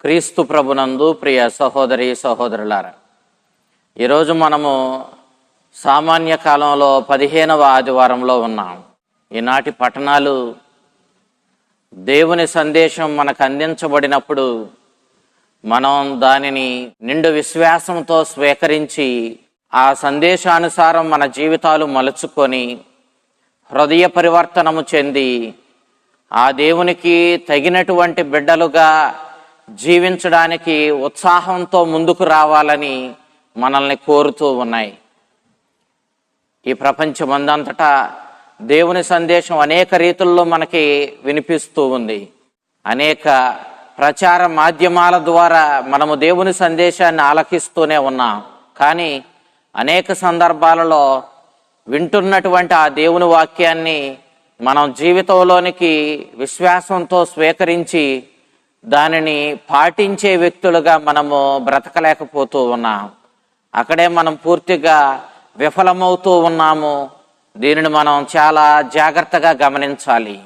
క్రీస్తు ప్రభునందు ప్రియ సహోదరి సహోదరులారా ఈరోజు మనము సామాన్య కాలంలో పదిహేనవ ఆదివారంలో ఉన్నాం. ఈనాటి పట్టణాలు దేవుని సందేశం మనకు అందించబడినప్పుడు మనం దానిని నిండు విశ్వాసంతో స్వీకరించి ఆ సందేశానుసారం మన జీవితాలు మలుచుకొని హృదయ పరివర్తనము చెంది ఆ దేవునికి తగినటువంటి బిడ్డలుగా జీవించడానికి ఉత్సాహంతో ముందుకు రావాలని మనల్ని కోరుతూ ఉన్నాయి. ఈ ప్రపంచమందంతటా దేవుని సందేశం అనేక రీతుల్లో మనకి వినిపిస్తూ ఉంది. అనేక ప్రచార మాధ్యమాల ద్వారా మనము దేవుని సందేశాన్ని ఆలకిస్తూనే ఉన్నాం. కానీ అనేక సందర్భాలలో వింటున్నటువంటి ఆ దేవుని వాక్యాన్ని మనం జీవితంలోనికి విశ్వాసంతో స్వీకరించి దానిని పాటించే వ్యక్తులుగా మనము బ్రతకలేకపోతూ ఉన్నాం అక్కడే మనం పూర్తిగా విఫలమవుతూ ఉన్నాము. దీనిని మనం చాలా జాగ్రత్తగా గమనించాలి.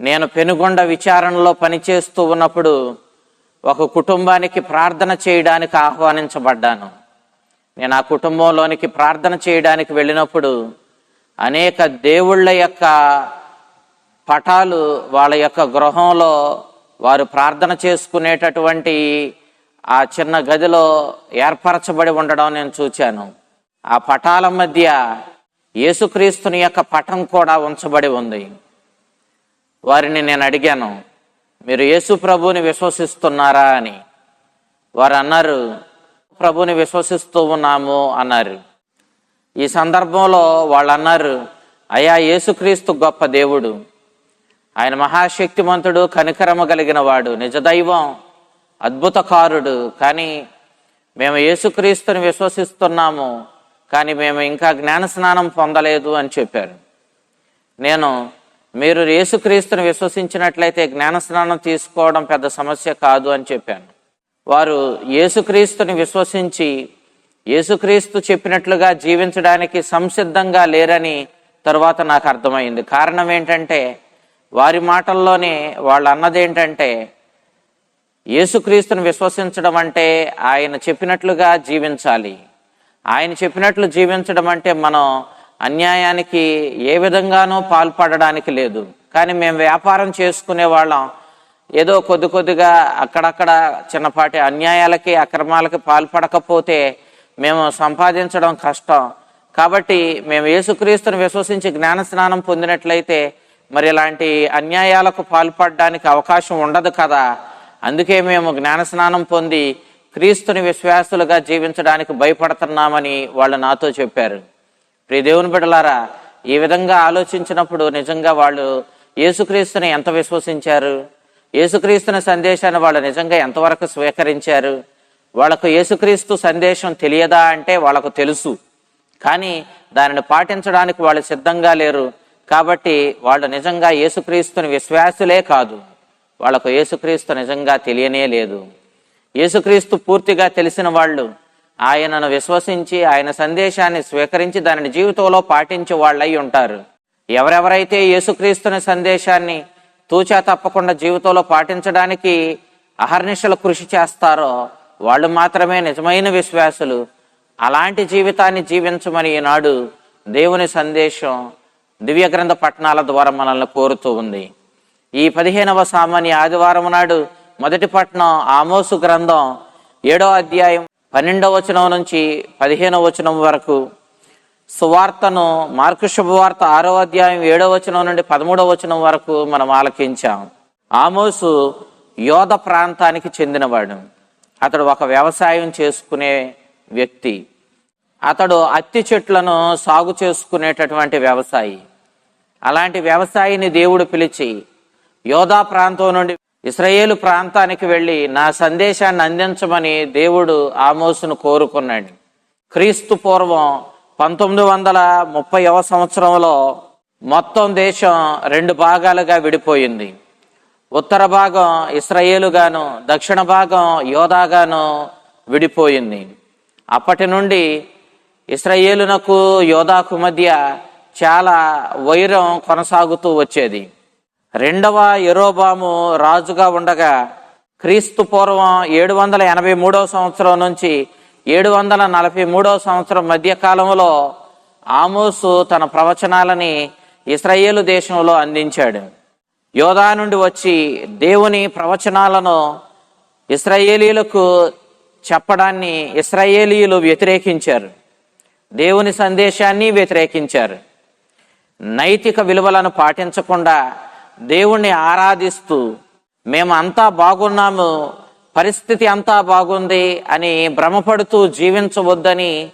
నేను పెనుగొండ విచారణలో పనిచేస్తూ ఉన్నప్పుడు ఒక కుటుంబానికి ప్రార్థన చేయడానికి ఆహ్వానించబడ్డాను. నేను ఆ కుటుంబంలోనికి ప్రార్థన చేయడానికి వెళ్ళినప్పుడు అనేక దేవుళ్ళ యొక్క పటాలు వాళ్ళ యొక్క గృహంలో వారు ప్రార్థన చేసుకునేటటువంటి ఆ చిన్న గదిలో ఏర్పరచబడి ఉండడం నేను చూచాను. ఆ పటాల మధ్య యేసుక్రీస్తుని యొక్క పటం కూడా ఉంచబడి ఉంది. వారిని నేను అడిగాను మీరు యేసు ప్రభువుని విశ్వసిస్తున్నారా? అని. వారు అన్నారు ప్రభుని విశ్వసిస్తూ ఉన్నాము అన్నారు. ఈ సందర్భంలో వాళ్ళు అన్నారు అయా యేసుక్రీస్తు గొప్ప దేవుడు. ఆయన మహాశక్తిమంతుడు కనికరమ కలిగిన వాడు నిజదైవం అద్భుతకారుడు. కానీ మేము యేసుక్రీస్తుని విశ్వసిస్తున్నాము కానీ మేము ఇంకా జ్ఞాన స్నానం పొందలేదు అని చెప్పారు. నేను మీరు యేసుక్రీస్తుని విశ్వసించినట్లయితే జ్ఞాన స్నానం తీసుకోవడం పెద్ద సమస్య కాదు అని చెప్పాను. వారు యేసుక్రీస్తుని విశ్వసించి యేసుక్రీస్తు చెప్పినట్లుగా జీవించడానికి సంసిద్ధంగా లేరని తరువాత నాకు అర్థమైంది. కారణం ఏంటంటే వారి మాటల్లోనే వాళ్ళు అన్నది ఏంటంటే యేసుక్రీస్తును విశ్వసించడం అంటే ఆయన చెప్పినట్లుగా జీవించాలి. ఆయన చెప్పినట్లు జీవించడం అంటే మనం అన్యాయానికి ఏ విధంగానూ పాల్పడడానికి లేదు. కానీ మేము వ్యాపారం చేసుకునే వాళ్ళం. ఏదో కొద్ది కొద్దిగా అక్కడక్కడ చిన్నపాటి అన్యాయాలకి అక్రమాలకి పాల్పడకపోతే మేము సంపాదించడం కష్టం. కాబట్టి మేము యేసుక్రీస్తును విశ్వసించి జ్ఞాన స్నానం పొందినట్లయితే మరి ఇలాంటి అన్యాయాలకు పాల్పడడానికి అవకాశం ఉండదు కదా. అందుకే మేము జ్ఞాన స్నానం పొంది క్రీస్తుని విశ్వాసులుగా జీవించడానికి భయపడుతున్నామని వాళ్ళు నాతో చెప్పారు. ప్రియ దేవుని బిడలారా ఈ విధంగా ఆలోచించినప్పుడు నిజంగా వాళ్ళు యేసుక్రీస్తుని ఎంత విశ్వసించారు? యేసుక్రీస్తుని సందేశాన్ని వాళ్ళు నిజంగా ఎంతవరకు స్వీకరించారు? వాళ్ళకు యేసుక్రీస్తు సందేశం తెలియదా అంటే వాళ్ళకు తెలుసు. కానీ దానిని పాటించడానికి వాళ్ళు సిద్ధంగా లేరు. కాబట్టి వాళ్ళు నిజంగా యేసుక్రీస్తుని విశ్వాసులే కాదు. వాళ్ళకు యేసుక్రీస్తు నిజంగా తెలియనే లేదు. యేసుక్రీస్తు పూర్తిగా తెలిసిన వాళ్ళు ఆయనను విశ్వసించి ఆయన సందేశాన్ని స్వీకరించి దానిని జీవితంలో పాటించే వాళ్ళై ఉంటారు. ఎవరెవరైతే యేసుక్రీస్తుని సందేశాన్ని తూచా తప్పకుండా జీవితంలో పాటించడానికి అహర్నిశలు కృషి చేస్తారో వాళ్ళు మాత్రమే నిజమైన విశ్వాసులు. అలాంటి జీవితాన్ని జీవించమని ఈనాడు దేవుని సందేశం దివ్య గ్రంథ పట్టణాల ద్వారా మనల్ని కోరుతూ ఉంది. ఈ పదిహేనవ సామాన్య ఆదివారం నాడు మొదటి పట్టణం ఆమోసు గ్రంథం ఏడో అధ్యాయం పన్నెండవ వచనం నుంచి పదిహేనవ వచనం వరకు. సువార్తను మార్కు శుభవార్త ఆరో అధ్యాయం ఏడో వచనం నుండి పదమూడవ వచనం వరకు మనం ఆలకించాం. ఆమోసు యోధ ప్రాంతానికి చెందినవాడు. అతడు ఒక వ్యవసాయం చేసుకునే వ్యక్తి. అతడు అత్తి చెట్లను సాగు చేసుకునేటటువంటి వ్యవసాయి. అలాంటి వ్యవసాయిని దేవుడు పిలిచి యోధా ప్రాంతం నుండి ఇస్రాయేలు ప్రాంతానికి వెళ్ళి నా సందేశాన్ని అందించమని దేవుడు ఆమోసును కోరుకున్నాడు. క్రీస్తు పూర్వం పంతొమ్మిది వందల ముప్పైవ సంవత్సరంలో మొత్తం దేశం రెండు భాగాలుగా విడిపోయింది. ఉత్తర భాగం ఇస్రాయేలుగాను దక్షిణ భాగం యోధాగాను విడిపోయింది. అప్పటి నుండి ఇస్రాయేలునకు యోధాకు మధ్య చాలా వైరం కొనసాగుతూ వచ్చేది. రెండవ ఎరోబాము రాజుగా ఉండగా క్రీస్తు పూర్వం ఏడు వందల ఎనభై మూడవ సంవత్సరం నుంచి ఏడు వందల నలభై మూడవ సంవత్సరం మధ్య కాలంలో ఆమోసు తన ప్రవచనాలని ఇస్రాయేలు దేశంలో అందించాడు. యోధా నుండి వచ్చి దేవుని ప్రవచనాలను ఇస్రాయేలీలకు చెప్పడాన్ని ఇస్రాయేలీలు వ్యతిరేకించారు. దేవుని సందేశాన్ని వ్యతిరేకించారు. నైతిక విలువలను పాటించకుండా దేవుణ్ణి ఆరాధిస్తూ మేము అంతా బాగున్నాము పరిస్థితి అంతా బాగుంది అని భ్రమపడుతూ జీవించవద్దని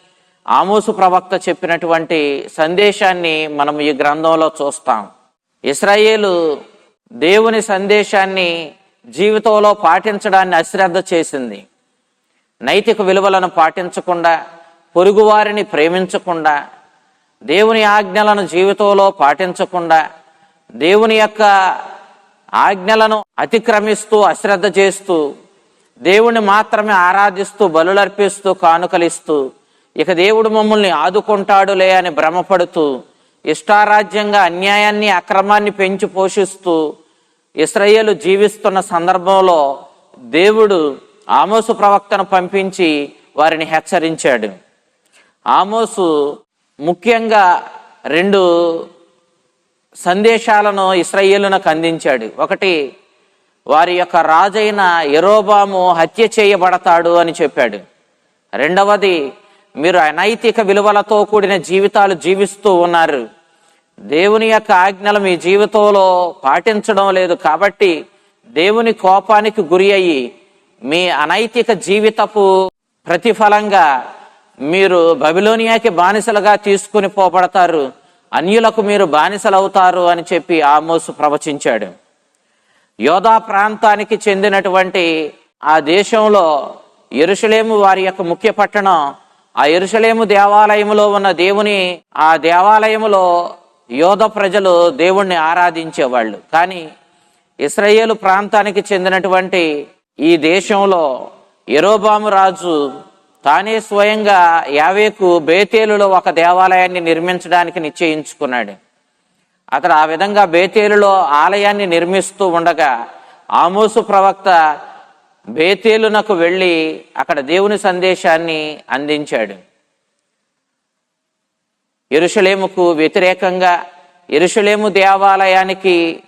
ఆమోసు ప్రవక్త చెప్పినటువంటి సందేశాన్ని మనం ఈ గ్రంథంలో చూస్తాం. ఇస్రాయేలు దేవుని సందేశాన్ని జీవితంలో పాటించడాన్ని అశ్రద్ధ చేసింది. నైతిక విలువలను పాటించకుండా పొరుగువారిని ప్రేమించకుండా దేవుని ఆజ్ఞలను జీవితంలో పాటించకుండా దేవుని యొక్క ఆజ్ఞలను అతిక్రమిస్తూ అశ్రద్ధ చేస్తూ దేవుణ్ణి మాత్రమే ఆరాధిస్తూ బలులర్పిస్తూ కానుకలిస్తూ ఇక దేవుడు మమ్మల్ని ఆదుకుంటాడులే అని భ్రమపడుతూ ఇష్టారాజ్యంగా అన్యాయాన్ని అక్రమాన్ని పెంచి పోషిస్తూ ఇస్రాయేలు జీవిస్తున్న సందర్భంలో దేవుడు ఆమోసు ప్రవక్తను పంపించి వారిని హెచ్చరించాడు. ఆమోసు ముఖ్యంగా రెండు సందేశాలను ఇస్రాయేలునకు అందించాడు. ఒకటి వారి యొక్క రాజైన ఎరోబాము హత్య చేయబడతాడు అని చెప్పాడు. రెండవది మీరు అనైతిక విలువలతో కూడిన జీవితాలు జీవిస్తూ ఉన్నారు. దేవుని యొక్క ఆజ్ఞలు మీ జీవితంలో పాటించడం లేదు కాబట్టి దేవుని కోపానికి గురి అయ్యి మీ అనైతిక జీవితపు ప్రతిఫలంగా మీరు బబిలోనియాకి బానిసలుగా తీసుకుని పోబడతారు అన్యులకు మీరు బానిసలవుతారు అని చెప్పి ఆమోసు ప్రవచించాడు. యోధా ప్రాంతానికి చెందినటువంటి ఆ దేశంలో ఎరుషలేము వారి యొక్క ముఖ్య పట్టణం ఆ ఎరుషలేము దేవాలయములో ఉన్న దేవుని ఆ దేవాలయములో యోధ ప్రజలు దేవుణ్ణి ఆరాధించేవాళ్ళు. కానీ ఇస్రాయేలు ప్రాంతానికి చెందినటువంటి ఈ దేశంలో ఎరోబాము రాజు తానే స్వయంగా యావేకు బేతేలులో ఒక దేవాలయాన్ని నిర్మించడానికి నిశ్చయించుకున్నాడు. అతడు ఆ విధంగా బేతేలులో ఆలయాన్ని నిర్మిస్తూ ఉండగా ఆమోసు ప్రవక్త బేతేలునకు వెళ్ళి అక్కడ దేవుని సందేశాన్ని అందించాడు. ఎరుషలేముకు వ్యతిరేకంగా ఎరుషలేము దేవాలయానికి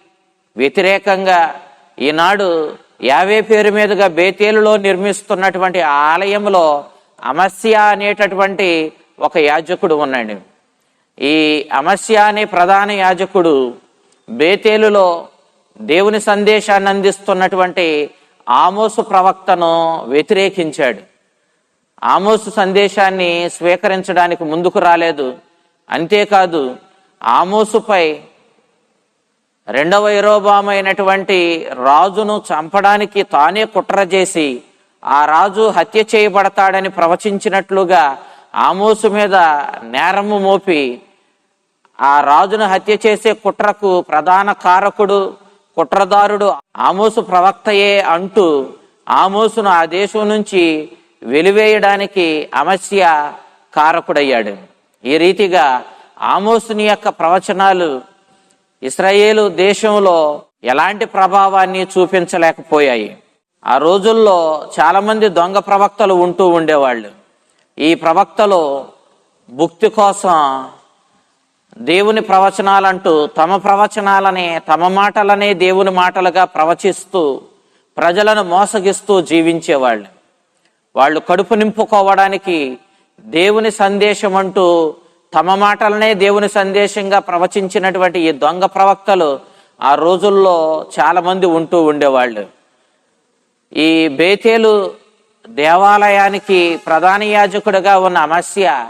వ్యతిరేకంగా ఈనాడు యావే పేరు మీదుగా బేతేలులో నిర్మిస్తున్నటువంటి ఆలయంలో అమస్య అనేటటువంటి ఒక యాజకుడు ఉన్నాడు. ఈ అమస్య అనే ప్రధాన యాజకుడు బేతేలులో దేవుని సందేశాన్ని అందిస్తున్నటువంటి ఆమోసు ప్రవక్తను వ్యతిరేకించాడు. ఆమోసు సందేశాన్ని స్వీకరించడానికి ముందుకు రాలేదు. అంతేకాదు ఆమోసుపై రెండవ ఇరోబామైనటువంటి రాజును చంపడానికి తానే కుట్ర చేసి ఆ రాజు హత్య చేయబడతాడని ప్రవచించినట్లుగా ఆమోసు మీద నేరము మోపి ఆ రాజును హత్య చేసే కుట్రకు ప్రధాన కారకుడు కుట్రదారుడు ఆమోసు ప్రవక్తయే అంటూ ఆమోసును ఆ దేశం నుంచి వెలివేయడానికి అమస్య కారకుడయ్యాడు. ఈ రీతిగా ఆమోసుని యొక్క ప్రవచనాలు ఇస్రాయేలు దేశంలో ఎలాంటి ప్రభావాన్ని చూపించలేకపోయాయి. ఆ రోజుల్లో చాలామంది దొంగ ప్రవక్తలు ఉంటూ ఉండేవాళ్ళు. ఈ ప్రవక్తలు భుక్తి కోసం దేవుని ప్రవచనాలంటూ తమ ప్రవచనాలనే తమ మాటలనే దేవుని మాటలుగా ప్రవచిస్తూ ప్రజలను మోసగిస్తూ జీవించేవాళ్ళు. వాళ్ళు కడుపు నింపుకోవడానికి దేవుని సందేశం అంటూ తమ మాటలనే దేవుని సందేశంగా ప్రవచించినటువంటి ఈ దొంగ ప్రవక్తలు ఆ రోజుల్లో చాలామంది ఉంటూ ఉండేవాళ్ళు. ఈ బేతేలు దేవాలయానికి ప్రధాన యాజకుడిగా ఉన్న అమస్య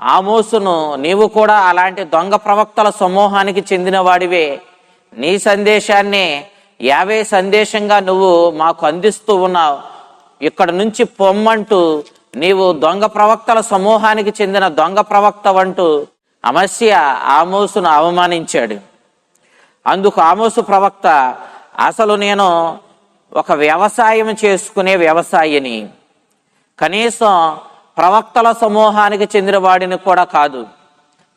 ఆమోసును నీవు కూడా అలాంటి దొంగ ప్రవక్తల సమూహానికి చెందిన వాడివే నీ సందేశాన్ని యావే సందేశంగా నువ్వు మాకు అందిస్తూ ఉన్నావు. ఇక్కడ నుంచి పొమ్మంటూ నీవు దొంగ ప్రవక్తల సమూహానికి చెందిన దొంగ ప్రవక్త అంటూ అమస్య ఆమోసును అవమానించాడు. అందుకు ఆమోసు ప్రవక్త అసలు నేను ఒక వ్యవసాయం చేసుకునే వ్యవసాయిని కనీసం ప్రవక్తల సమూహానికి చెందిన వాడిని కూడా కాదు.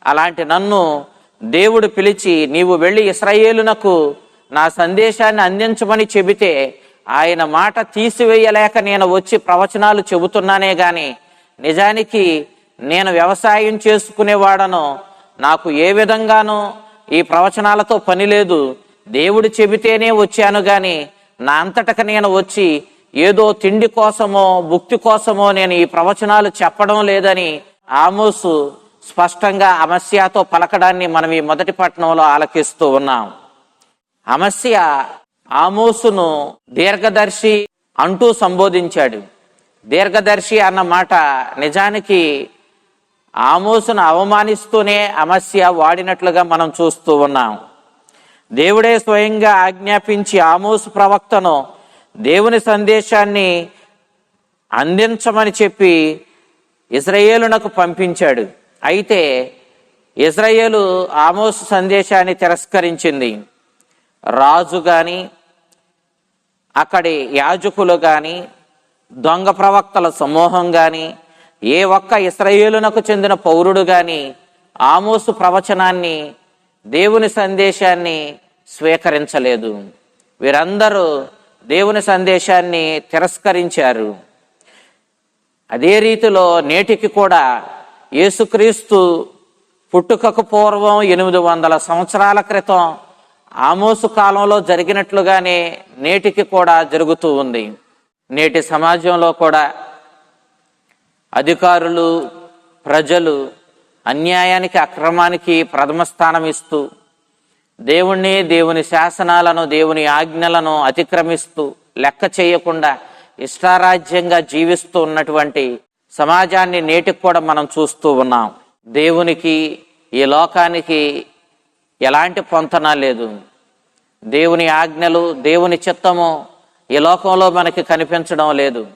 అలాంటి నన్ను దేవుడు పిలిచి నీవు వెళ్ళి ఇస్రాయేలునకు నా సందేశాన్ని అందించమని చెబితే ఆయన మాట తీసివేయలేక నేను వచ్చి ప్రవచనాలు చెబుతున్నానే గాని నిజానికి నేను వ్యవసాయం చేసుకునేవాడను. నాకు ఏ విధంగానూ ఈ ప్రవచనాలతో పని లేదు. దేవుడు చెబితేనే వచ్చాను గాని నా అంతటక నేను వచ్చి ఏదో తిండి కోసమో భుక్తి కోసమో నేను ఈ ప్రవచనాలు చెప్పడం లేదని ఆమోసు స్పష్టంగా అమస్యాతో పలకడాన్ని మనం ఈ మొదటి పట్టణంలో ఆలకిస్తూ ఉన్నాం. అమస్య ఆమోసును దీర్ఘదర్శి అంటూ సంబోధించాడు. దీర్ఘదర్శి అన్న మాట నిజానికి ఆమోసును అవమానిస్తూనే అమస్య వాడినట్లుగా మనం చూస్తూ ఉన్నాం. దేవుడే స్వయంగా ఆజ్ఞాపించి ఆమోసు ప్రవక్తను దేవుని సందేశాన్ని అందించమని చెప్పి ఇజ్రాయేలునకు పంపించాడు. అయితే ఇజ్రాయేలు ఆమోసు సందేశాన్ని తిరస్కరించింది. రాజు కానీ అక్కడి యాజకులు కానీ దొంగ ప్రవక్తల సమూహం కానీ ఏ ఒక్క ఇస్రాయేలునకు చెందిన పౌరుడు కానీ ఆమోసు ప్రవచనాన్ని దేవుని సందేశాన్ని స్వీకరించలేదు. వీరందరూ దేవుని సందేశాన్ని తిరస్కరించారు. అదే రీతిలో నేటికి కూడా యేసుక్రీస్తు పుట్టుకకు పూర్వం ఎనిమిది వందల సంవత్సరాల క్రితం ఆమోసు కాలంలో జరిగినట్లుగానే నేటికి కూడా జరుగుతూ ఉంది. నేటి సమాజంలో కూడా అధికారులు ప్రజలు అన్యాయానికి అక్రమానికి ప్రథమ స్థానం ఇస్తూ దేవుణ్ణి దేవుని శాసనాలను దేవుని ఆజ్ఞలను అతిక్రమిస్తూ లెక్క చేయకుండా ఇష్టారాజ్యంగా జీవిస్తూ ఉన్నటువంటి సమాజాన్ని నేటికి కూడా మనం చూస్తూ ఉన్నాం. దేవునికి ఈ లోకానికి ఎలాంటి పొంతన లేదు. దేవుని ఆజ్ఞలు దేవుని చిత్తము ఈ లోకంలో మనకి కనిపించడం లేదు.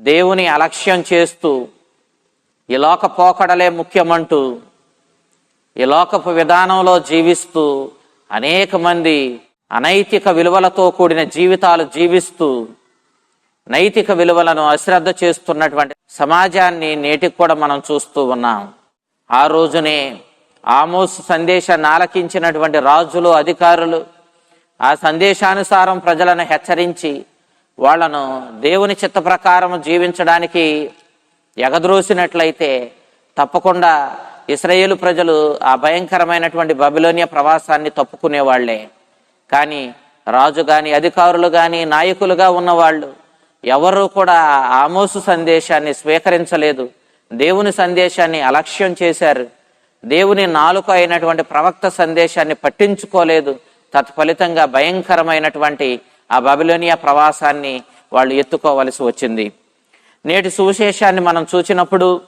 దేవుని అలక్ష్యం చేస్తూ ఈ లోక పోకడలే ముఖ్యమంటూ ఈ లోకపు విధానంలో జీవిస్తూ అనేక మంది అనైతిక విలువలతో కూడిన జీవితాలు జీవిస్తూ నైతిక విలువలను అశ్రద్ధ చేస్తున్నటువంటి సమాజాన్ని నేటికి కూడా మనం చూస్తూ ఉన్నాం. ఆ రోజునే ఆమోస్ సందేశాన్ని ఆలకించినటువంటి రాజులు అధికారులు ఆ సందేశానుసారం ప్రజలను హెచ్చరించి వాళ్ళను దేవుని చిత్త ప్రకారం జీవించడానికి ఎగద్రోసినట్లయితే తప్పకుండా ఇస్రాయేలు ప్రజలు ఆ భయంకరమైనటువంటి బబిలోనియా ప్రవాసాన్ని తప్పుకునేవాళ్ళే. కానీ రాజు గాని అధికారులు గాని నాయకులుగా ఉన్నవాళ్ళు ఎవరూ కూడా ఆమోసు సందేశాన్ని స్వీకరించలేదు. దేవుని సందేశాన్ని అలక్ష్యం చేశారు. దేవుని నాలుక అయినటువంటి ప్రవక్త సందేశాన్ని పట్టించుకోలేదు. తత్ఫలితంగా భయంకరమైనటువంటి ఆ బబిలోనియా ప్రవాసాన్ని వాళ్ళు ఎత్తుకోవలసి వచ్చింది. నేటి సువిశేషాన్ని మనం చూసినప్పుడు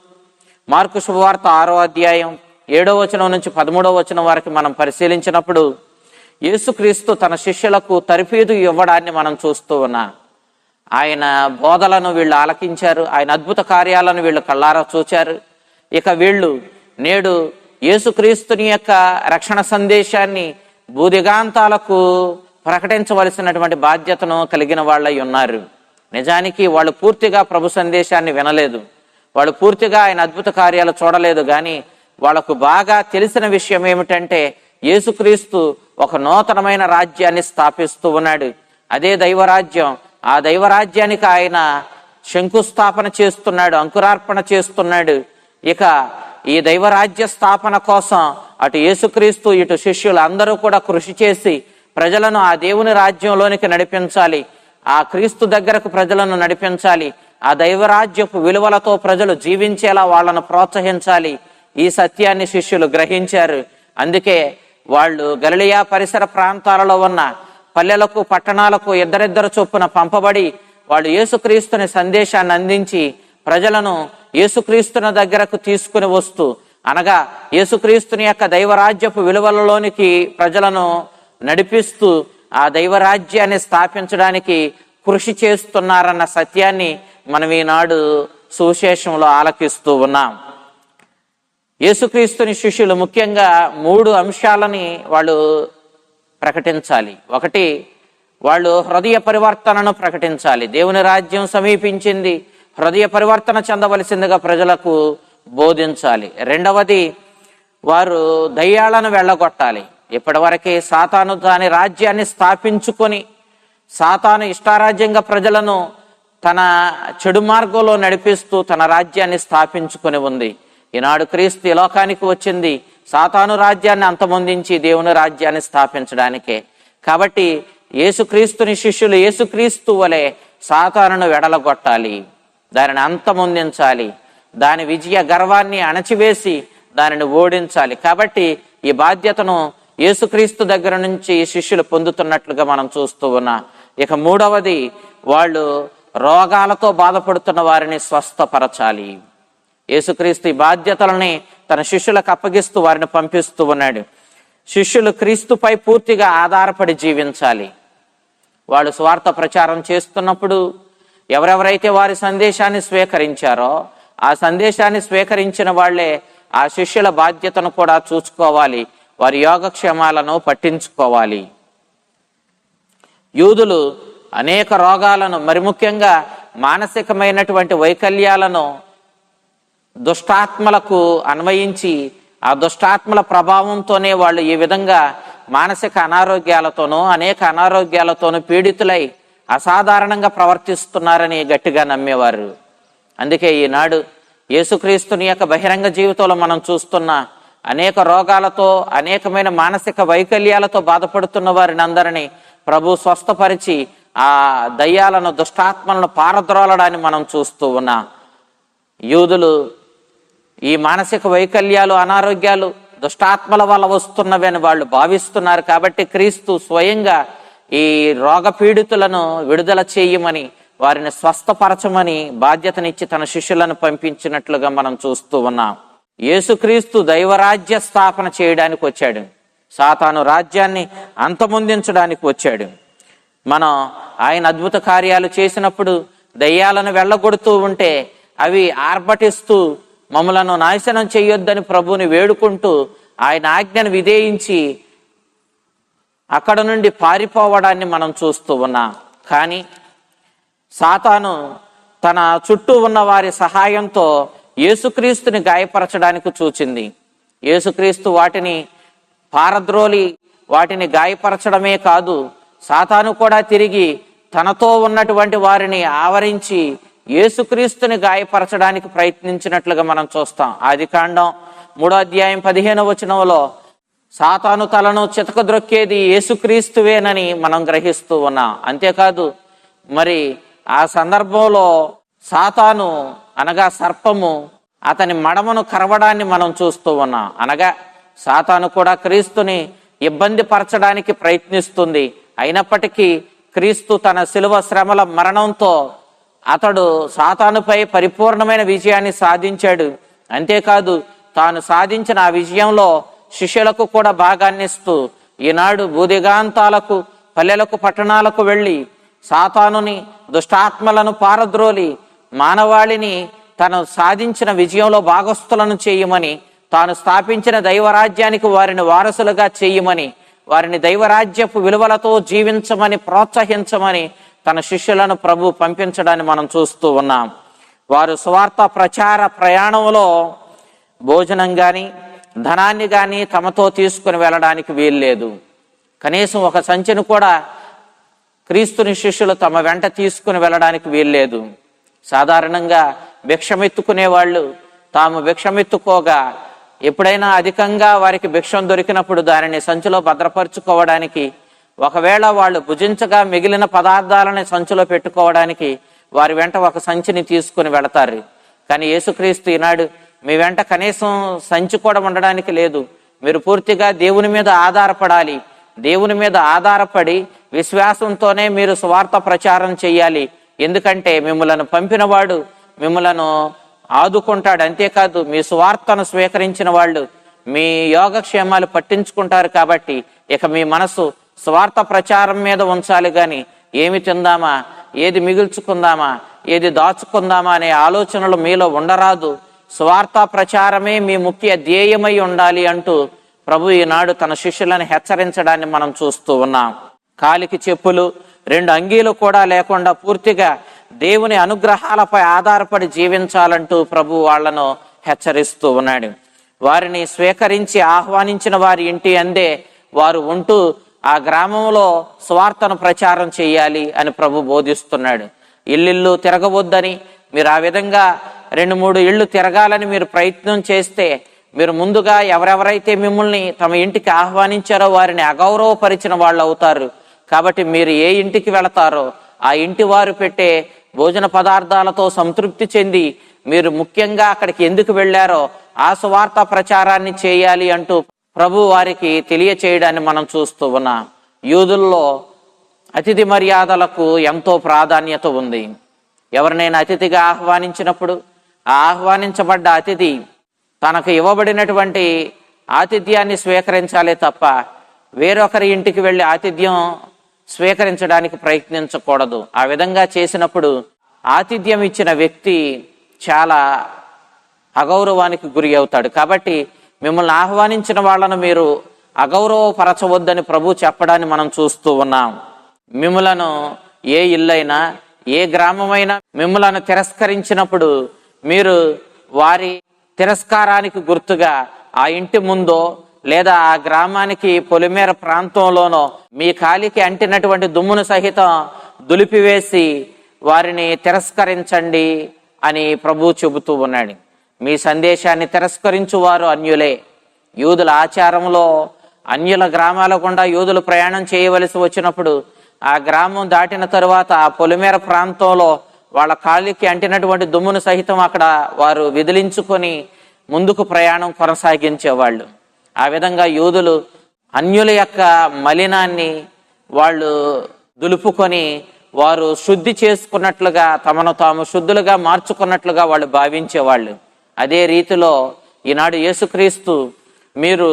మార్కు శుభవార్త ఆరో అధ్యాయం ఏడో వచనం నుంచి పదమూడో వచనం వరకు మనం పరిశీలించినప్పుడు యేసుక్రీస్తు తన శిష్యులకు తరిఫీదు ఇవ్వడాన్ని మనం చూస్తూ ఉన్నాం. ఆయన బోధలను వీళ్ళు ఆలకించారు ఆయన అద్భుత కార్యాలను వీళ్ళు కళ్ళారా చూచారు. ఇక వీళ్ళు నేడు యేసుక్రీస్తుని యొక్క రక్షణ సందేశాన్ని భూదిగాంతాలకు ప్రకటించవలసినటువంటి బాధ్యతను కలిగిన వాళ్ళై ఉన్నారు. నిజానికి వాళ్ళు పూర్తిగా ప్రభు సందేశాన్ని వినలేదు. వాళ్ళు పూర్తిగా ఆయన అద్భుత కార్యాలు చూడలేదు కానీ వాళ్ళకు బాగా తెలిసిన విషయం ఏమిటంటే యేసుక్రీస్తు ఒక నూతనమైన రాజ్యాన్ని స్థాపిస్తూ ఉన్నాడు. అదే దైవరాజ్యం. ఆ దైవరాజ్యానికి ఆయన శంకుస్థాపన చేస్తున్నాడు అంకురార్పణ చేస్తున్నాడు. ఇక ఈ దైవరాజ్య స్థాపన కోసం అటు యేసుక్రీస్తు ఇటు శిష్యులు అందరూ కూడా కృషి చేసి ప్రజలను ఆ దేవుని రాజ్యంలోనికి నడిపించాలి. ఆ క్రీస్తు దగ్గరకు ప్రజలను నడిపించాలి. ఆ దైవరాజ్యపు విలువలతో ప్రజలు జీవించేలా వాళ్ళను ప్రోత్సహించాలి. ఈ సత్యాన్ని శిష్యులు గ్రహించారు. అందుకే వాళ్ళు గలిలియా పరిసర ప్రాంతాలలో ఉన్న పల్లెలకు పట్టణాలకు ఇద్దరిద్దరు చొప్పున పంపబడి వాళ్ళు యేసుక్రీస్తుని సందేశాన్ని అందించి ప్రజలను యేసుక్రీస్తుని దగ్గరకు తీసుకుని వస్తూ అనగా యేసుక్రీస్తుని యొక్క దైవరాజ్యపు విలువలలోనికి ప్రజలను నడిపిస్తూ ఆ దైవరాజ్యాన్ని స్థాపించడానికి కృషి చేస్తున్నారన్న సత్యాన్ని మనం ఈనాడు సువిశేషంలో ఆలకిస్తూ ఉన్నాం. యేసుక్రీస్తుని శిష్యులు ముఖ్యంగా మూడు అంశాలని వాళ్ళు ప్రకటించాలి. ఒకటి వాళ్ళు హృదయ పరివర్తనను ప్రకటించాలి. దేవుని రాజ్యం సమీపించింది హృదయ పరివర్తన చెందవలసిందిగా ప్రజలకు బోధించాలి. రెండవది వారు దయ్యాలను వెళ్ళగొట్టాలి. ఇప్పటివరకే సాతాను దాని రాజ్యాన్ని స్థాపించుకొని సాతాను ఇష్టారాజ్యంగా ప్రజలను తన చెడు మార్గంలో నడిపిస్తూ తన రాజ్యాన్ని స్థాపించుకొని ఉంది. ఈనాడు క్రీస్తు ఈ లోకానికి వచ్చింది. సాతాను రాజ్యాన్ని అంతమొందించి దేవుని రాజ్యాన్ని స్థాపించడానికే. కాబట్టి యేసుక్రీస్తుని శిష్యులు యేసుక్రీస్తు వలె సాతానును వెడలగొట్టాలి. దానిని అంతమొందించాలి. దాని విజయ గర్వాన్ని అణచివేసి దానిని ఓడించాలి. కాబట్టి ఈ బాధ్యతను యేసుక్రీస్తు దగ్గర నుంచి శిష్యులు పొందుతున్నట్లుగా మనం చూస్తూ ఉన్నాం. ఇక మూడవది వాళ్ళు రోగాలతో బాధపడుతున్న వారిని స్వస్థపరచాలి. యేసుక్రీస్తు ఈ బాధ్యతలని తన శిష్యులకు అప్పగిస్తూ వారిని పంపిస్తూ ఉన్నాడు. శిష్యులు క్రీస్తుపై పూర్తిగా ఆధారపడి జీవించాలి. వాళ్ళు స్వార్థ ప్రచారం చేస్తున్నప్పుడు ఎవరెవరైతే వారి సందేశాన్ని స్వీకరించారో ఆ సందేశాన్ని స్వీకరించిన వాళ్ళే ఆ శిష్యుల బాధ్యతను కూడా చూసుకోవాలి. వారి యోగక్షేమాలను పట్టించుకోవాలి. యూదులు అనేక రోగాలను మరి ముఖ్యంగా మానసికమైనటువంటి వైకల్యాలను దుష్టాత్మలకు అన్వయించి ఆ దుష్టాత్మల ప్రభావంతోనే వాళ్ళు ఈ విధంగా మానసిక అనారోగ్యాలతోనూ అనేక అనారోగ్యాలతోనూ పీడితులై అసాధారణంగా ప్రవర్తిస్తున్నారని గట్టిగా నమ్మేవారు. అందుకే ఈనాడు యేసుక్రీస్తుని యొక్క బహిరంగ జీవితంలో మనం చూస్తున్న అనేక రోగాలతో అనేకమైన మానసిక వైకల్యాలతో బాధపడుతున్న వారిని అందరినీ ప్రభు స్వస్థపరిచి ఆ దయ్యాలను దుష్టాత్మలను పారద్రోలడాన్ని మనం చూస్తూ ఉన్నాం. యూదులు ఈ మానసిక వైకల్యాలు అనారోగ్యాలు దుష్టాత్మల వల్ల వస్తున్నవని వాళ్ళు భావిస్తున్నారు కాబట్టి క్రీస్తు స్వయంగా ఈ రోగ పీడితులను విడుదల చేయమని వారిని స్వస్థపరచమని బాధ్యతనిచ్చి తన శిష్యులను పంపించినట్లుగా మనం చూస్తూ ఉన్నాం. యేసుక్రీస్తు దైవరాజ్య స్థాపన చేయడానికి వచ్చాడు. సాతాను రాజ్యాన్ని అంతమొందించడానికి వచ్చాడు. మనం ఆయన అద్భుత కార్యాలు చేసినప్పుడు దయ్యాలను వెళ్ళగొడుతూ ఉంటే అవి ఆర్భటిస్తూ మమ్మలను నాశనం చేయొద్దని ప్రభుని వేడుకుంటూ ఆయన ఆజ్ఞను విధేయించి అక్కడ నుండి పారిపోవడాన్ని మనం చూస్తూ ఉన్నాం. కానీ సాతాను తన చుట్టూ ఉన్న వారి సహాయంతో యేసుక్రీస్తుని గాయపరచడానికి చూచింది. యేసుక్రీస్తు వాటిని పారద్రోలి వాటిని గాయపరచడమే కాదు సాతాను కూడా తిరిగి తనతో ఉన్నటువంటి వారిని ఆవరించి యేసుక్రీస్తుని గాయపరచడానికి ప్రయత్నించినట్లుగా మనం చూస్తాం. ఆది కాండం మూడో అధ్యాయం పదిహేను వచనంలో సాతాను తలను చితకద్రొక్కేది యేసుక్రీస్తువేనని మనం గ్రహిస్తూ ఉన్నాం. అంతేకాదు మరి ఆ సందర్భంలో సాతాను అనగా సర్పము అతని మడమను కరవడాన్ని మనం చూస్తూ ఉన్నాం. అనగా సాతాను కూడా క్రీస్తుని ఇబ్బంది పరచడానికి ప్రయత్నిస్తుంది. అయినప్పటికీ క్రీస్తు తన శిలువ శ్రమల మరణంతో అతడు సాతానుపై పరిపూర్ణమైన విజయాన్ని సాధించాడు. అంతేకాదు తాను సాధించిన ఆ విజయంలో శిష్యులకు కూడా భాగాన్నిస్తూ ఈనాడు భూదిగాంతాలకు పల్లెలకు పట్టణాలకు వెళ్ళి సాతానుని దుష్టాత్మలను పారద్రోలి మానవాళిని తను సాధించిన విజయంలో భాగస్థులను చేయమని తాను స్థాపించిన దైవరాజ్యానికి వారిని వారసులుగా చేయమని వారిని దైవరాజ్యపు విలువలతో జీవించమని ప్రోత్సహించమని తన శిష్యులను ప్రభు పంపించడాన్ని మనం చూస్తూ ఉన్నాం. వారు స్వార్థ ప్రచార ప్రయాణంలో భోజనం కానీ ధనాన్ని కానీ తమతో తీసుకుని వెళ్ళడానికి వీల్లేదు. కనీసం ఒక సంచిని కూడా క్రీస్తుని శిష్యులు తమ వెంట తీసుకుని వెళ్ళడానికి వీల్లేదు. సాధారణంగా భిక్షమెత్తుకునే వాళ్ళు తాము భిక్షమెత్తుకోగా ఎప్పుడైనా అధికంగా వారికి భిక్షం దొరికినప్పుడు దానిని సంచిలో భద్రపరుచుకోవడానికి ఒకవేళ వాళ్ళు భుజించగా మిగిలిన పదార్థాలని సంచిలో పెట్టుకోవడానికి వారి వెంట ఒక సంచిని తీసుకుని వెళతారు. కానీ యేసుక్రీస్తు ఈనాడు మీ వెంట కనీసం సంచి కూడా ఉండడానికి లేదు. మీరు పూర్తిగా దేవుని మీద ఆధారపడాలి. దేవుని మీద ఆధారపడి విశ్వాసంతోనే మీరు స్వార్థ ప్రచారం చేయాలి ఎందుకంటే మిమ్మలను పంపినవాడు మిమ్మలను ఆదుకుంటాడు. అంతేకాదు మీ స్వార్థను స్వీకరించిన వాళ్ళు మీ యోగక్షేమాలు పట్టించుకుంటారు కాబట్టి ఇక మీ మనసు స్వార్థ ప్రచారం మీద ఉంచాలి కానీ ఏమి తిందామా? ఏది మిగుల్చుకుందామా? ఏది దాచుకుందామా అనే ఆలోచనలు మీలో ఉండరాదు. స్వార్థ ప్రచారమే మీ ముఖ్య ధ్యేయమై ఉండాలి అంటూ ప్రభు ఈనాడు తన శిష్యులను హెచ్చరించడాన్ని మనం చూస్తూ ఉన్నాం. కాలికి చెప్పులు రెండు అంగీలు కూడా లేకుండా పూర్తిగా దేవుని అనుగ్రహాలపై ఆధారపడి జీవించాలంటూ ప్రభు వాళ్ళను హెచ్చరిస్తూ ఉన్నాడు. వారిని స్వీకరించి ఆహ్వానించిన వారి ఇంటి అందే వారు ఉంటూ ఆ గ్రామంలో స్వార్థను ప్రచారం చేయాలి అని ప్రభు బోధిస్తున్నాడు. ఇల్లు తిరగవద్దని మీరు ఆ విధంగా రెండు మూడు ఇళ్ళు తిరగాలని మీరు ప్రయత్నం చేస్తే మీరు ముందుగా ఎవరెవరైతే మిమ్మల్ని తమ ఇంటికి ఆహ్వానించారో వారిని అగౌరవపరిచిన వాళ్ళు అవుతారు కాబట్టి మీరు ఏ ఇంటికి వెళతారో ఆ ఇంటి వారు పెట్టే భోజన పదార్థాలతో సంతృప్తి చెంది మీరు ముఖ్యంగా అక్కడికి ఎందుకు వెళ్ళారో ఆ సువార్త ప్రచారాన్ని చేయాలి అంటూ ప్రభు వారికి తెలియచేయడాన్ని మనం చూస్తూ ఉన్నాం. యూదుల్లో అతిథి మర్యాదలకు ఎంతో ప్రాధాన్యత ఉంది. ఎవరినైనా అతిథిగా ఆహ్వానించినప్పుడు ఆ ఆహ్వానించబడ్డ అతిథి తనకు ఇవ్వబడినటువంటి ఆతిథ్యాన్ని స్వీకరించాలే తప్ప వేరొకరి ఇంటికి వెళ్ళి ఆతిథ్యం స్వీకరించడానికి ప్రయత్నించకూడదు. ఆ విధంగా చేసినప్పుడు ఆతిథ్యం ఇచ్చిన వ్యక్తి చాలా అగౌరవానికి గురి అవుతాడు. కాబట్టి మిమ్మల్ని ఆహ్వానించిన వాళ్ళను మీరు అగౌరవపరచవద్దని ప్రభు చెప్పడాన్ని మనం చూస్తూ ఉన్నాం. మిమ్మలను ఏ ఇల్లైనా ఏ గ్రామమైనా మిమ్మలను తిరస్కరించినప్పుడు మీరు వారి తిరస్కారానికి గుర్తుగా ఆ ఇంటి ముందో లేదా ఆ గ్రామానికి పొలిమేర ప్రాంతంలోనో మీ కాలికి అంటినటువంటి దుమ్మును సహితం దులిపివేసి వారిని తిరస్కరించండి అని ప్రభు చెబుతూ ఉన్నాడు. మీ సందేశాన్ని తిరస్కరించు వారు అన్యులే. యూదుల ఆచారంలో అన్యుల గ్రామాల గుండా యూదులు ప్రయాణం చేయవలసి వచ్చినప్పుడు ఆ గ్రామం దాటిన తరువాత ఆ పొలిమేర ప్రాంతంలో వాళ్ళ కాళ్ళకి అంటినటువంటి దుమ్మును సహితం అక్కడ వారు విదిలించుకొని ముందుకు ప్రయాణం కొనసాగించేవాళ్ళు. ఆ విధంగా యూదులు అన్యుల యొక్క మలినాన్ని వాళ్ళు దులుపుకొని వారు శుద్ధి చేసుకున్నట్లుగా తమను తాము శుద్ధులుగా మార్చుకున్నట్లుగా వాళ్ళు భావించేవాళ్ళు. అదే రీతిలో ఈనాడు యేసుక్రీస్తు మీరు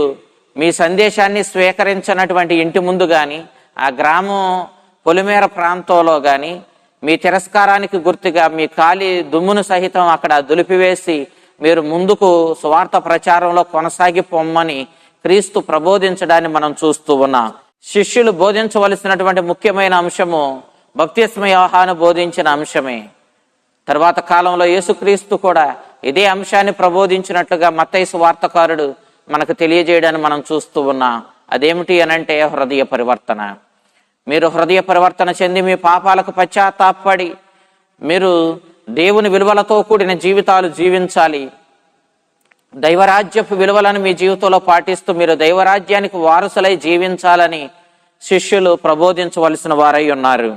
మీ సందేశాన్ని స్వీకరించినటువంటి ఇంటి ముందు కానీ ఆ గ్రామం పొలిమేర ప్రాంతంలో కానీ మీ తిరస్కారానికి గుర్తుగా మీ ఖాళీ దుమ్మును సహితం అక్కడ దులిపివేసి మీరు ముందుకు సువార్త ప్రచారంలో కొనసాగి పొమ్మని క్రీస్తు ప్రబోధించడాన్ని మనం చూస్తూ ఉన్నాం. శిష్యులు బోధించవలసినటువంటి ముఖ్యమైన అంశము భక్తిస్మ యోహాను బోధించిన అంశమే. తర్వాత కాలంలో యేసుక్రీస్తు కూడా ఇదే అంశాన్ని ప్రబోధించినట్లుగా మత్తైసు వార్తకారుడు మనకు తెలియజేయడాన్ని మనం చూస్తూ ఉన్నాం. అదేమిటి అనంటే హృదయ పరివర్తన. మీరు హృదయ పరివర్తన చెంది మీ పాపాలకు పశ్చాత్తాపడి మీరు దేవుని విలువలతో కూడిన జీవితాలు జీవించాలి. దైవరాజ్యపు విలువలను మీ జీవితంలో పాటిస్తూ మీరు దైవరాజ్యానికి వారసులై జీవించాలని శిష్యులు ప్రబోధించవలసిన వారై ఉన్నారు.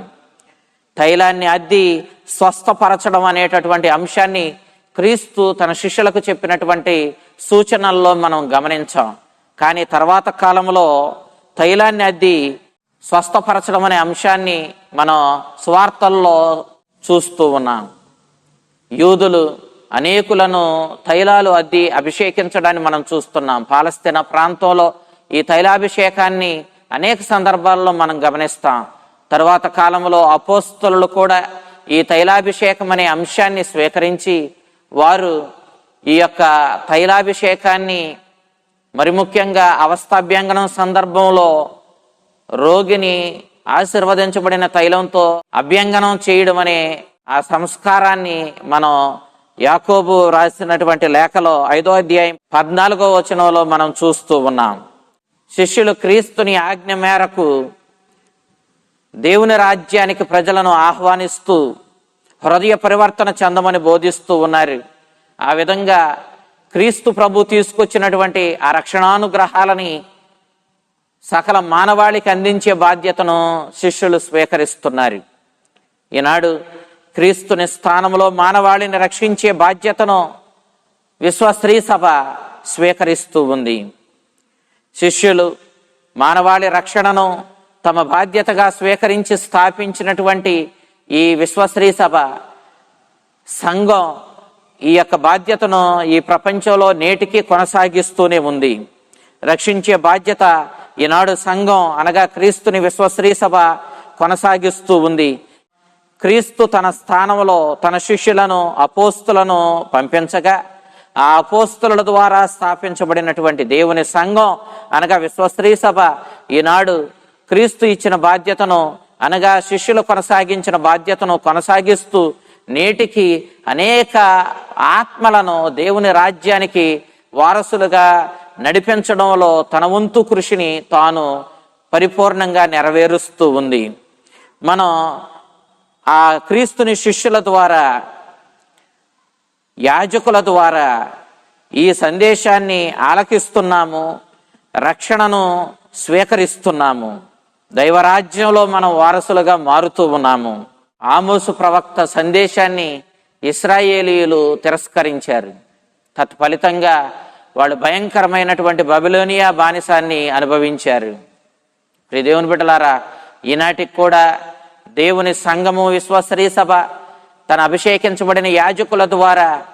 తైలాన్ని అద్ది స్వస్థపరచడం అనేటటువంటి అంశాన్ని క్రీస్తు తన శిష్యులకు చెప్పినటువంటి సూచనల్లో మనం గమనించాం. కానీ తర్వాత కాలంలో తైలాన్ని అద్ది స్వస్థపరచడం అనే అంశాన్ని మనం స్వార్థల్లో చూస్తూ ఉన్నాం. యూదులు అనేకులను తైలాలు అద్ది అభిషేకించడాన్ని మనం చూస్తున్నాం. పాలస్తీనా ప్రాంతంలో ఈ తైలాభిషేకాన్ని అనేక సందర్భాల్లో మనం గమనిస్తాం. తర్వాత కాలంలో అపోస్తులు కూడా ఈ తైలాభిషేకం అనే అంశాన్ని స్వీకరించి వారు ఈ యొక్క తైలాభిషేకాన్ని మరి ముఖ్యంగా అవస్థాభ్యంగనం సందర్భంలో రోగిని ఆశీర్వదించబడిన తైలంతో అభ్యంగనం చేయడం అనే ఆ సంస్కారాన్ని మనం యాకోబు రాసినటువంటి లేఖలో ఐదో అధ్యాయం పద్నాలుగో వచనంలో మనం చూస్తూ ఉన్నాం. శిష్యులు క్రీస్తుని ఆజ్ఞ మేరకు దేవుని రాజ్యానికి ప్రజలను ఆహ్వానిస్తూ హృదయ పరివర్తన చెందమని బోధిస్తూ ఉన్నారు. ఆ విధంగా క్రీస్తు ప్రభు తీసుకొచ్చినటువంటి ఆ రక్షణానుగ్రహాలని సకల మానవాళికి అందించే బాధ్యతను శిష్యులు స్వీకరిస్తున్నారు. ఈనాడు క్రీస్తుని స్థానంలో మానవాళిని రక్షించే బాధ్యతను విశ్వస్త్రీ సభ స్వీకరిస్తూ ఉంది. శిష్యులు మానవాళి రక్షణను తమ బాధ్యతగా స్వీకరించి స్థాపించినటువంటి ఈ విశ్వశ్రీ సభ సంఘం ఈ యొక్క బాధ్యతను ఈ ప్రపంచంలో నేటికి కొనసాగిస్తూనే ఉంది. రక్షించే బాధ్యత ఈనాడు సంఘం అనగా క్రీస్తుని విశ్వశ్రీ సభ కొనసాగిస్తూ ఉంది. క్రీస్తు తన స్థానంలో తన శిష్యులను అపోస్తులను పంపించగా ఆ అపోస్తుల ద్వారా స్థాపించబడినటువంటి దేవుని సంఘం అనగా విశ్వశ్రీ సభ ఈనాడు క్రీస్తు ఇచ్చిన బాధ్యతను అనగా శిష్యులు కొనసాగించిన బాధ్యతను కొనసాగిస్తూ నేటికి అనేక ఆత్మలను దేవుని రాజ్యానికి వారసులుగా నడిపించడంలో తన వంతు కృషిని తాను పరిపూర్ణంగా నెరవేరుస్తూ ఉంది. మనం ఆ క్రీస్తుని శిష్యుల ద్వారా యాజకుల ద్వారా ఈ సందేశాన్ని ఆలకిస్తున్నాము రక్షణను స్వీకరిస్తున్నాము దైవరాజ్యంలో మనం వారసులుగా మారుతూ ఉన్నాము. ఆమోసు ప్రవక్త సందేశాన్ని ఇస్రాయేలీయులు తిరస్కరించారు. తత్ఫలితంగా వాళ్ళు భయంకరమైనటువంటి బబిలోనియా బానిసాన్ని అనుభవించారు. ప్రిదేవుని బిడ్డలారా ఈనాటికి కూడా దేవుని సంఘము విశ్వశ్రీ సభ తన అభిషేకించబడిన యాజకుల ద్వారా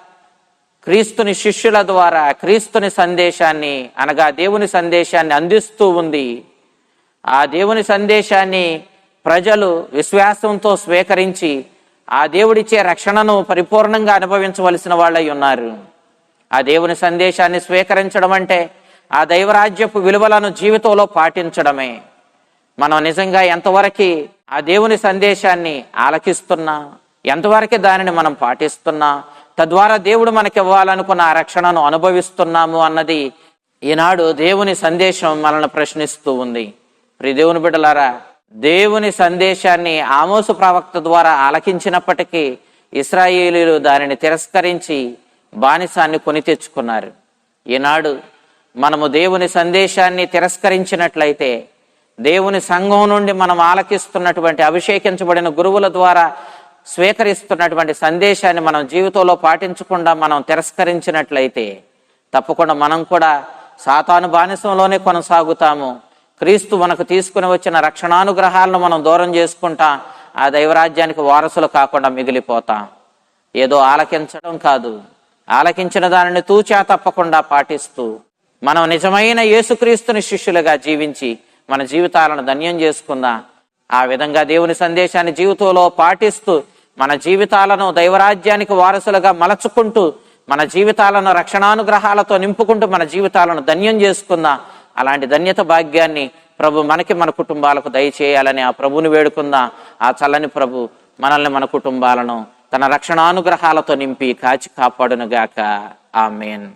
క్రీస్తుని శిష్యుల ద్వారా క్రీస్తుని సందేశాన్ని అనగా దేవుని సందేశాన్ని అందిస్తూ ఉంది. ఆ దేవుని సందేశాన్ని ప్రజలు విశ్వాసంతో స్వీకరించి ఆ దేవుడిచ్చే రక్షణను పరిపూర్ణంగా అనుభవించవలసిన వాళ్ళై ఉన్నారు. ఆ దేవుని సందేశాన్ని స్వీకరించడం అంటే ఆ దైవరాజ్యపు విలువలను జీవితంలో పాటించడమే. మనం నిజంగా ఎంతవరకు ఆ దేవుని సందేశాన్ని ఆలకిస్తున్నా ఎంతవరకు దానిని మనం పాటిస్తున్నా తద్వారా దేవుడు మనకి ఇవ్వాలనుకున్న ఆ రక్షణను అనుభవిస్తున్నాము అన్నది ఈనాడు దేవుని సందేశం మనల్ని ప్రశ్నిస్తూ ఉంది. ప్రి దేవుని బిడ్డలారా దేవుని సందేశాన్ని ఆమోసు ప్రవక్త ద్వారా ఆలకించినప్పటికీ ఇస్రాయేలీలు దానిని తిరస్కరించి బానిసాన్ని కొని తెచ్చుకున్నారు. ఈనాడు మనము దేవుని సందేశాన్ని తిరస్కరించినట్లయితే దేవుని సంఘం నుండి మనం ఆలకిస్తున్నటువంటి అభిషేకించబడిన గురువుల ద్వారా స్వీకరిస్తున్నటువంటి సందేశాన్ని మనం జీవితంలో పాటించకుండా మనం తిరస్కరించినట్లయితే తప్పకుండా మనం కూడా సాతాను బానిసంలోనే కొనసాగుతాము. క్రీస్తు మనకు తీసుకుని వచ్చిన రక్షణానుగ్రహాలను మనం దూరం చేసుకుంటా ఆ దైవరాజ్యానికి వారసులు కాకుండా మిగిలిపోతాం. ఏదో ఆలకించడం కాదు. ఆలకించిన దానిని తూచా తప్పకుండా పాటిస్తూ మనం నిజమైన యేసుక్రీస్తుని శిష్యులుగా జీవించి మన జీవితాలను ధన్యం చేసుకుందాం? ఆ విధంగా దేవుని సందేశాన్ని జీవితంలో పాటిస్తూ మన జీవితాలను దైవరాజ్యానికి వారసులుగా మలచుకుంటూ మన జీవితాలను రక్షణానుగ్రహాలతో నింపుకుంటూ మన జీవితాలను ధన్యం చేసుకుందాం? అలాంటి ధన్యత భాగ్యాన్ని ప్రభు మనకి మన కుటుంబాలకు దయచేయాలని ఆ ప్రభుని వేడుకుందాం? ఆ చల్లని ప్రభు మనల్ని మన కుటుంబాలను తన రక్షణానుగ్రహాలతో నింపి కాచి కాపాడునుగాక. ఆమెన్.